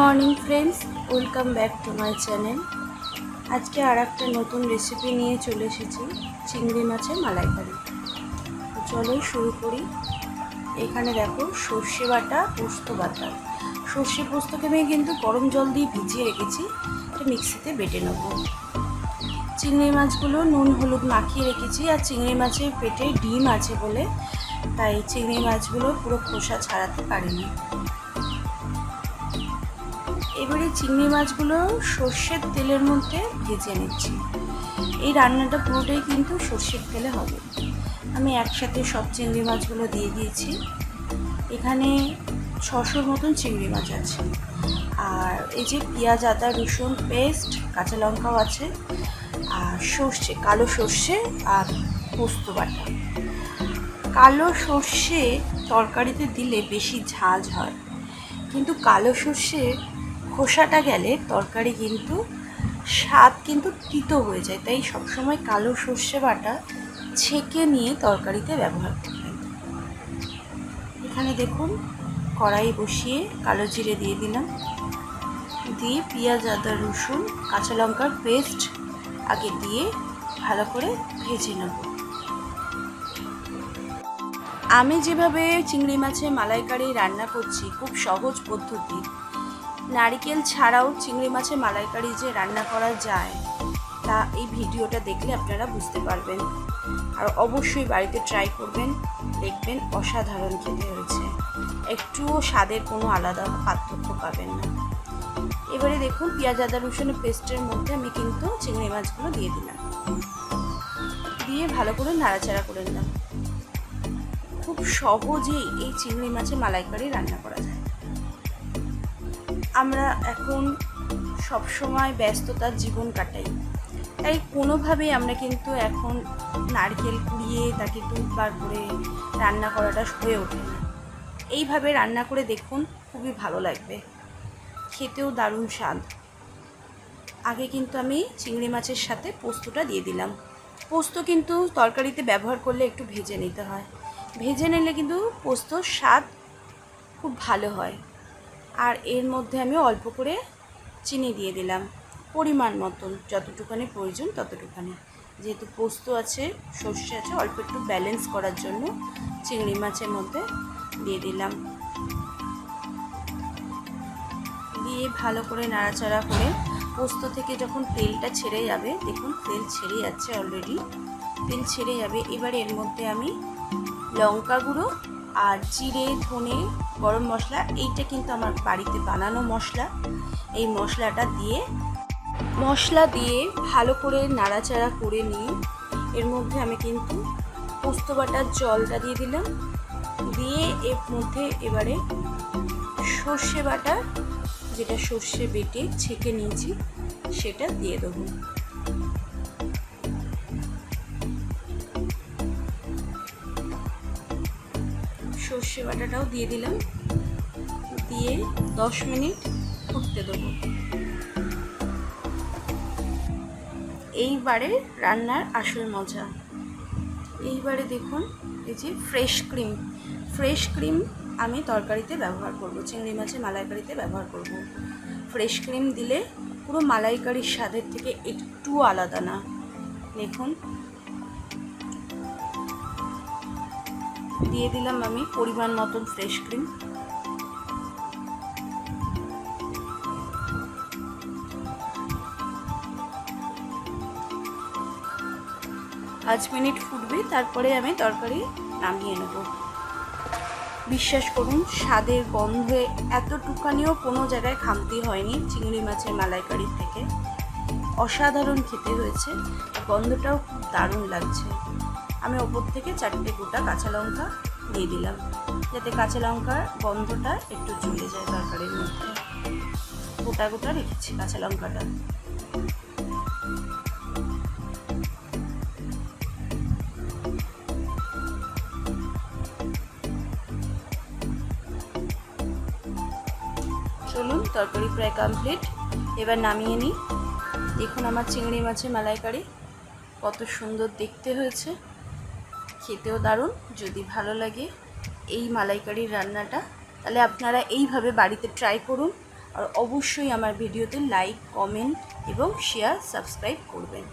Morning friends, welcome back to my channel. আজকে আর একটা নতুন রেসিপি নিয়ে চলে এসেছি, চিংড়ি মাছের মালাইকারি। চলো শুরু করি। এখানে দেখো সর্ষে বাটা, পোস্ত বাটা। সর্ষে পোস্তকে আমি কিন্তু গরম জল দিয়ে ভিজিয়ে রেখেছি, এটা মিক্সিতে বেটে নেব। চিংড়ি মাছগুলো নুন, হলুদ মাখিয়ে রেখেছি, আর চিংড়ি মাছের পেটে ডিম আছে বলে, তাই চিংড়ি মাছগুলো পুরো খোসা ছাড়াতে পারিনি। এবারে চিংড়ি মাছগুলো সর্ষের তেলের মধ্যে ভেজে নিচ্ছি। এই রান্নাটা পুরোটাই কিন্তু সর্ষের তেলে হবে। আমি একসাথে সব চিংড়ি মাছগুলো দিয়ে দিয়েছি। এখানে ছশোর মতন চিংড়ি মাছ আছে। আর এই যে পেঁয়াজ, আদা, রসুন, পেস্ট, কাঁচা লঙ্কাও আছে, আর সর্ষে, কালো সর্ষে আর পোস্ত বাটা। কালো সর্ষে তরকারিতে দিলে বেশি ঝাঁঝ হয়। কিন্তু কালো সর্ষে খোসাটা গেলে তরকারি কিন্তু স্বাদ কিন্তু তিতো হয়ে যায়। তাই সবসময় কালো সর্ষে বাটা ছেঁকে নিয়ে তরকারিতে ব্যবহার করবেন। এখানে দেখুন, কড়াই বসিয়ে কালো জিরে দিয়ে দিলাম। দিয়ে পেঁয়াজ, আদা, রসুন, কাঁচা লঙ্কার পেস্ট আগে দিয়ে ভালো করে ভেজে নেব। আমি যেভাবে চিংড়ি মাছের মালাইকারি রান্না করছি, খুব সহজ পদ্ধতি। নারিকেল ছাড়াও চিংড়ি মাছের মালাইকারি যে রান্না করা যায়, তা এই ভিডিওটা দেখলে আপনারা বুঝতে পারবেন। আর অবশ্যই বাড়িতে ট্রাই করবেন, দেখবেন অসাধারণ খেতে হয়েছে। একটুও স্বাদের কোনো আলাদা পার্থক্য পাবেন না। এবারে দেখুন, পেঁয়াজ, আদা রসুনের পেস্টের মধ্যে আমি কিন্তু চিংড়ি মাছগুলো দিয়ে দিলাম। দিয়ে ভালো করে নাড়াচাড়া করে নিলাম। খুব সহজেই এই চিংড়ি মাছের মালাইকারি রান্না করা যায়। আমরা এখন সব সময় ব্যস্ততার জীবন কাটাই। তাই কোনোভাবেই আমরা কিন্তু এখন নারকেল কুড়িয়ে তাকে দুধ বার করে রান্না করাটা হয়ে ওঠে না। এইভাবে রান্না করে দেখুন, খুবই ভালো লাগবে। খেতেও দারুণ স্বাদ। আগে কিন্তু আমি চিংড়ি মাছের সাথে পোস্তটা দিয়ে দিলাম। পোস্ত কিন্তু তরকারিতে ব্যবহার করলে একটু ভেজে নিতে হয়। ভেজে নিলে কিন্তু পোস্তর স্বাদ খুব ভালো হয়। আর এর মধ্যে আমি অল্প করে চিনি দিয়ে দিলাম। পরিমাণ মতন, যতটুখানি প্রয়োজন ততটুখানি। যেহেতু পোস্ত আছে, সর্ষে আছে, অল্প একটু ব্যালেন্স করার জন্য চিংড়ি মাছের মধ্যে দিয়ে দিলাম। দিয়ে ভালো করে নাড়াচাড়া করে পোস্ত থেকে যখন তেলটা ছেড়ে যাবে, দেখুন তেল ছেড়ে যাচ্ছে অলরেডি তেল ছেড়ে যাবে, এবার এর মধ্যে আমি লঙ্কা গুঁড়ো আর জিরে, ধনে, গরম মশলা, এইটা কিন্তু আমার বাড়িতে বানানো মশলা। এই মশলাটা দিয়ে, মশলা দিয়ে ভালো করে নাড়াচাড়া করে নিয়ে এর মধ্যে আমি কিন্তু পোস্ত বাটার জলটা দিয়ে দিলাম। দিয়ে এর মধ্যে এবারে সর্ষে বাটা, যেটা সর্ষে বেটে ছেঁকে নিয়েছি, সেটা দিয়ে দেবো। সর্ষে বাটাটাও দিয়ে দিলাম। দিয়ে দশ মিনিট ফুটতে দেবো। এইবারে রান্নার আসল মজা। এইবারে দেখুন, এই যে ফ্রেশ ক্রিম। ফ্রেশ ক্রিম আমি তরকারিতে ব্যবহার করব, চিংড়ি মাছের মালাইকারিতে ব্যবহার করব। ফ্রেশ ক্রিম দিলে পুরো মালাইকারির স্বাদের থেকে একটু আলাদা না। দেখুন দিয়ে দিলাম আমি পরিমাণ মতন ফ্রেশ ক্রিম পাঁচ মিনিট ফুটবে, তারপরে আমি তরকারি নামিয়ে নেব। বিশ্বাস করুন, স্বাদের গন্ধে এতটুকানিও কোনো জায়গায় খামতি হয়নি চিংড়ি মাছের মালাইকারির থেকে। অসাধারণ খেতে হয়েছে, গন্ধটাও খুব দারুণ লাগছে। আমি ওপর থেকে চারটে গোটা কাঁচা লঙ্কা দিয়ে দিলাম, যাতে কাঁচা লঙ্কার গন্ধটা একটু চলে যায় তরকারির মধ্যে। গোটা গোটা রেখেছি কাঁচা লঙ্কাটা। চলুন, তরকারি প্রায় কমপ্লিট এবার নামিয়ে নিই। দেখুন আমার চিংড়ি মাছের মালাইকারি, কত সুন্দর দেখতে হয়েছে। খেতেও দারুণ। যদি ভালো লাগে এই মালাইকারির রান্নাটা, তাহলে আপনারা এইভাবে বাড়িতে ট্রাই করুন। আর অবশ্যই আমার ভিডিওতে লাইক কমেন্ট এবং শেয়ার সাবস্ক্রাইব করবেন।